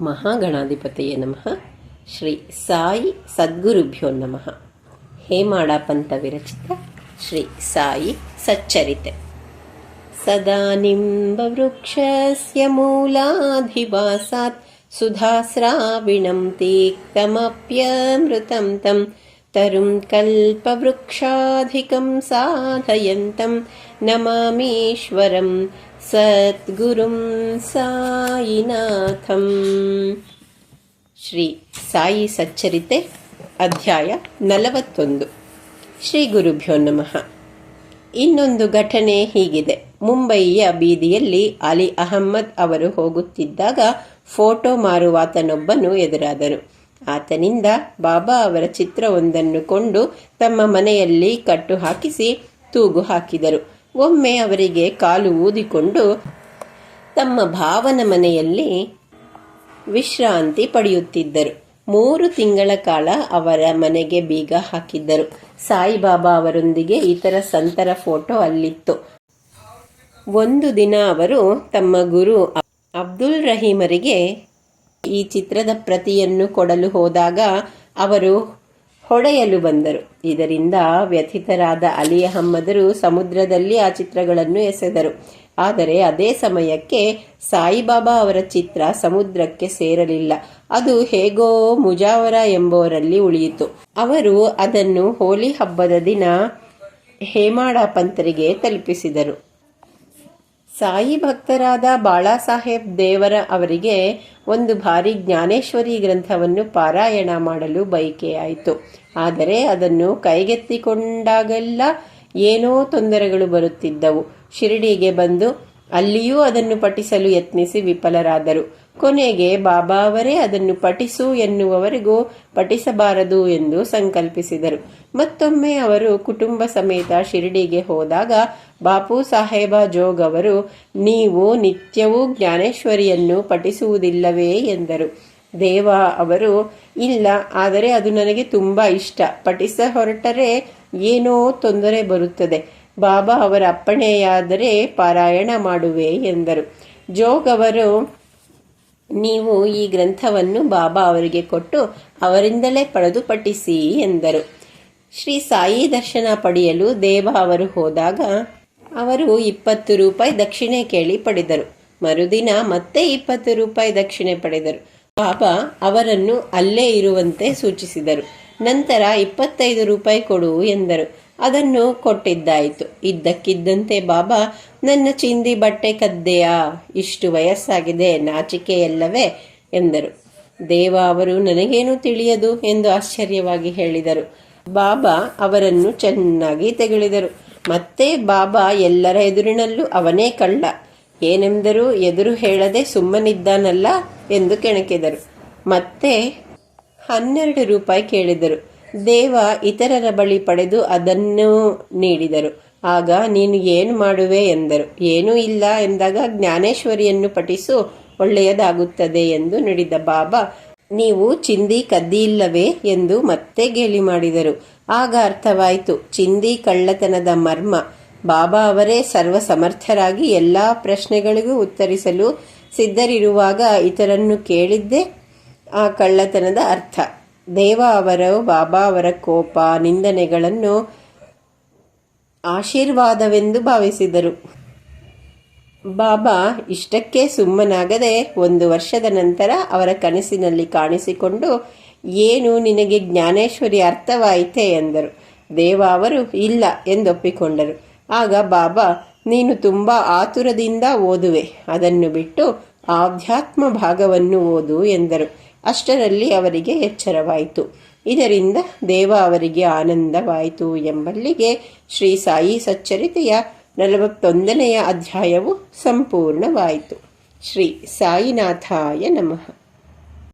ಮಹಾಗಣಾಧಿಪತಿಯೇ ನಮಃ ಶ್ರೀ ಸಾಯಿ ಸದ್ಗುರುಭ್ಯೋ ನಮಃ ಹೇಮಾಡ ಪಂತ ವಿರಚಿತ ಶ್ರೀ ಸಾಯಿ ಸಚ್ಚರಿತೆ ಸದಾ ನಿಂಬವೃಕ್ಷಸ್ಯ ಮೂಲಾಧಿವಾಸಾತ್ ಸುಧಾಸ್ರಾವಿಣಂ ತೀಕ್ತಮಪ್ಯಮೃतं तं ತರುಂ ಕಲ್ಪವೃಕ್ಷಾಧಿಕಂ ಸಾಧಯಂತಂ ನಮಾಮೀಶ್ವರಂ ಸದ್ಗುರುಂ ಸಾಯಿನಾಥಂ ಶ್ರೀ ಸಾಯಿ ಸಚ್ಚರಿತೆ ಅಧ್ಯಾಯ ನಲವತ್ತೊಂದು ಶ್ರೀ ಗುರುಭ್ಯೋ ನಮಃ ಇನ್ನೊಂದು ಘಟನೆ ಹೀಗಿದೆ। ಮುಂಬಯಿಯ ಬೀದಿಯಲ್ಲಿ ಅಲಿ ಅಹಮ್ಮದ್ ಅವರು ಹೋಗುತ್ತಿದ್ದಾಗ ಫೋಟೋ ಮಾರುವಾತನೊಬ್ಬನು ಎದುರಾದನು ಆತನಿಂದ ಬಾಬಾ ಅವರ ಚಿತ್ರವೊಂದನ್ನು ಕೊಂಡು ತಮ್ಮ ಮನೆಯಲ್ಲಿ ಕಟ್ಟು ಹಾಕಿಸಿ ತೂಗು ಹಾಕಿದರು. ಒಮ್ಮೆ ಅವರಿಗೆ ಕಾಲು ಊದಿಕೊಂಡು ತಮ್ಮ ಭಾವನ ಮನೆಯಲ್ಲಿ ವಿಶ್ರಾಂತಿ ಪಡೆಯುತ್ತಿದ್ದರು. ಮೂರು ತಿಂಗಳ ಕಾಲ ಅವರ ಮನೆಗೆ ಬೀಗ ಹಾಕಿದ್ದರು. ಸಾಯಿಬಾಬಾ ಅವರೊಂದಿಗೆ ಇತರ ಸಂತರ ಫೋಟೋ ಅಲ್ಲಿತ್ತು. ಒಂದು ದಿನ ಅವರು ತಮ್ಮ ಗುರು ಅಬ್ದುಲ್ ರಹೀಮರಿಗೆ ಈ ಚಿತ್ರದ ಪ್ರತಿಯನ್ನು ಕೊಡಲು ಹೋದಾಗ ಅವರು ಹೊಡೆಯಲು ಬಂದರು. ಇದರಿಂದ ವ್ಯಥಿತರಾದ ಅಲಿ ಅಹಮ್ಮದರು ಸಮುದ್ರದಲ್ಲಿ ಆ ಚಿತ್ರಗಳನ್ನು ಎಸೆದರು. ಆದರೆ ಅದೇ ಸಮಯಕ್ಕೆ ಸಾಯಿಬಾಬಾ ಅವರ ಚಿತ್ರ ಸಮುದ್ರಕ್ಕೆ ಸೇರಲಿಲ್ಲ. ಅದು ಹೇಗೋ ಮುಜಾವರ ಎಂಬುವರಲ್ಲಿ ಉಳಿಯಿತು. ಅವರು ಅದನ್ನು ಹೋಲಿ ಹಬ್ಬದ ದಿನ ಹೇಮಾಡ ಪಂತರಿಗೆ ತಲುಪಿಸಿದರು. ಸಾಯಿ ಭಕ್ತರಾದ ಬಾಳಾಸಾಹೇಬ್ ದೇವರ ಅವರಿಗೆ ಒಂದು ಭಾರಿ ಜ್ಞಾನೇಶ್ವರಿ ಗ್ರಂಥವನ್ನು ಪಾರಾಯಣ ಮಾಡಲು ಬಯಕೆಯಾಯಿತು. ಆದರೆ ಅದನ್ನು ಕೈಗೆತ್ತಿಕೊಂಡಾಗೆಲ್ಲ, ಏನೋ ತೊಂದರೆಗಳು ಬರುತ್ತಿದ್ದವು. ಶಿರಡಿಗೆ ಬಂದು ಅಲ್ಲಿಯೂ ಅದನ್ನು ಪಠಿಸಲು ಯತ್ನಿಸಿ ವಿಫಲರಾದರು. ಕೊನೆಗೆ ಬಾಬಾ ಅವರೇ ಅದನ್ನು ಪಠಿಸು ಎನ್ನುವವರೆಗೂ ಪಠಿಸಬಾರದು ಎಂದು ಸಂಕಲ್ಪಿಸಿದರು. ಮತ್ತೊಮ್ಮೆ ಅವರು ಕುಟುಂಬ ಸಮೇತ ಶಿರಡಿಗೆ ಹೋದಾಗ ಬಾಪು ಸಾಹೇಬ ಜೋಗ್ ಅವರು, ನೀವು ನಿತ್ಯವೂ ಜ್ಞಾನೇಶ್ವರಿಯನ್ನು ಪಠಿಸುವುದಿಲ್ಲವೇ? ಎಂದರು. ದೇವ ಅವರು, ಇಲ್ಲ, ಆದರೆ ಅದು ನನಗೆ ತುಂಬ ಇಷ್ಟ. ಪಠಿಸ ಹೊರಟರೆ ಏನೋ ತೊಂದರೆ ಬರುತ್ತದೆ. ಬಾಬಾ ಅವರ ಅಪ್ಪಣೆಯಾದರೆ ಪಾರಾಯಣ ಮಾಡುವೆ ಎಂದರು. ಜೋಗ್ ಅವರು, ನೀವು ಈ ಗ್ರಂಥವನ್ನು ಬಾಬಾ ಅವರಿಗೆ ಕೊಟ್ಟು ಅವರಿಂದಲೇ ಪಡೆದು ಪಠಿಸಿ ಎಂದರು. ಶ್ರೀ ಸಾಯಿ ದರ್ಶನ ಪಡೆಯಲು ದೇವ ಅವರು ಹೋದಾಗ ಅವರು ಇಪ್ಪತ್ತು ರೂಪಾಯಿ ದಕ್ಷಿಣೆ ಕೇಳಿ ಪಡೆದರು. ಮರುದಿನ ಮತ್ತೆ ಇಪ್ಪತ್ತು ರೂಪಾಯಿ ದಕ್ಷಿಣೆ ಪಡೆದರು. ಬಾಬಾ ಅವರನ್ನು ಅಲ್ಲೇ ಇರುವಂತೆ ಸೂಚಿಸಿದರು. ನಂತರ ಇಪ್ಪತ್ತೈದು ರೂಪಾಯಿ ಕೊಡು ಎಂದರು. ಅದನ್ನು ಕೊಟ್ಟಿದ್ದಾಯಿತು. ಇದ್ದಕ್ಕಿದ್ದಂತೆ, ಬಾಬಾ, ನನ್ನ ಚಿಂದಿ ಬಟ್ಟೆ ಕದ್ದೆಯಾ? ಇಷ್ಟು ವಯಸ್ಸಾಗಿದೆ ನಾಚಿಕೆಯಲ್ಲವೇ ಎಂದರು. ದೇವ, ಅವರು ನನಗೇನು ತಿಳಿಯದು? ಎಂದು ಆಶ್ಚರ್ಯವಾಗಿ ಹೇಳಿದರು. ಬಾಬಾ ಅವರನ್ನು ಚೆನ್ನಾಗಿ ತೆಗಳಿದರು. ಮತ್ತೆ ಬಾಬಾ ಎಲ್ಲರ ಎದುರಿನಲ್ಲೂ ಅವನೇ ಕಳ್ಳ. ಏನೆಂದರೂ ಎದುರು ಹೇಳದೆ ಸುಮ್ಮನಿದ್ದಾನಲ್ಲ? ಎಂದು ಕೆಣಕಿದರು. ಮತ್ತೆ ಹನ್ನೆರಡು ರೂಪಾಯಿ ಕೇಳಿದರು. ದೇವ ಇತರರ ಬಳಿ ಪಡೆದು ಅದನ್ನು ನೀಡಿದರು. ಆಗ ನೀನು ಏನು ಮಾಡುವೆ ಎಂದರು. ಏನೂ ಇಲ್ಲ ಎಂದಾಗ ಜ್ಞಾನೇಶ್ವರಿಯನ್ನು ಪಠಿಸು, ಒಳ್ಳೆಯದಾಗುತ್ತದೆ ಎಂದು ನುಡಿದ ಬಾಬಾ, ನೀವು ಚಿಂದಿ ಕದ್ದಿಯಿಲ್ಲವೇ ಎಂದು ಮತ್ತೆ ಗೇಲಿ ಮಾಡಿದರು. ಆಗ ಅರ್ಥವಾಯಿತು, ಚಿಂದಿ ಕಳ್ಳತನದ ಮರ್ಮ. ಬಾಬಾ ಅವರೇ ಸರ್ವ ಸಮರ್ಥರಾಗಿ ಎಲ್ಲ ಪ್ರಶ್ನೆಗಳಿಗೂ ಉತ್ತರಿಸಲು ಸಿದ್ಧರಿರುವಾಗ ಇತರನ್ನು ಕೇಳಿದ್ದೆ? ಆ ಕಳ್ಳತನದ ಅರ್ಥ. ದೇವ ಅವರ ಬಾಬಾ ಅವರ ಕೋಪ, ನಿಂದನೆಗಳನ್ನು ಆಶೀರ್ವಾದವೆಂದು ಭಾವಿಸಿದರು. ಬಾಬಾ ಇಷ್ಟಕ್ಕೆ ಸುಮ್ಮನಾಗದೆ ಒಂದು ವರ್ಷದ ನಂತರ ಅವರ ಕನಸಿನಲ್ಲಿ ಕಾಣಿಸಿಕೊಂಡು, ಏನು ನಿನಗೆ ಜ್ಞಾನೇಶ್ವರಿ ಅರ್ಥವಾಯಿತೆ? ಎಂದರು. ದೇವ ಅವರು, ಇಲ್ಲ, ಎಂದೊಪ್ಪಿಕೊಂಡರು. ಆಗ ಬಾಬಾ, ನೀನು ತುಂಬ ಆತುರದಿಂದ ಓದುವೆ. ಅದನ್ನು ಬಿಟ್ಟು ಆಧ್ಯಾತ್ಮ ಭಾಗವನ್ನು ಓದು, ಎಂದರು. ಅಷ್ಟರಲ್ಲಿ ಅವರಿಗೆ ಎಚ್ಚರವಾಯಿತು. ಇದರಿಂದ ದೇವ ಅವರಿಗೆ ಆನಂದವಾಯಿತು ಎಂಬಲ್ಲಿಗೆ ಶ್ರೀ ಸಾಯಿ ಸಚ್ಚರಿತೆಯ ನಲವತ್ತೊಂದನೆಯ ಅಧ್ಯಾಯವು ಸಂಪೂರ್ಣವಾಯಿತು. ಶ್ರೀ ಸಾಯಿನಾಥಾಯ ನಮಃ.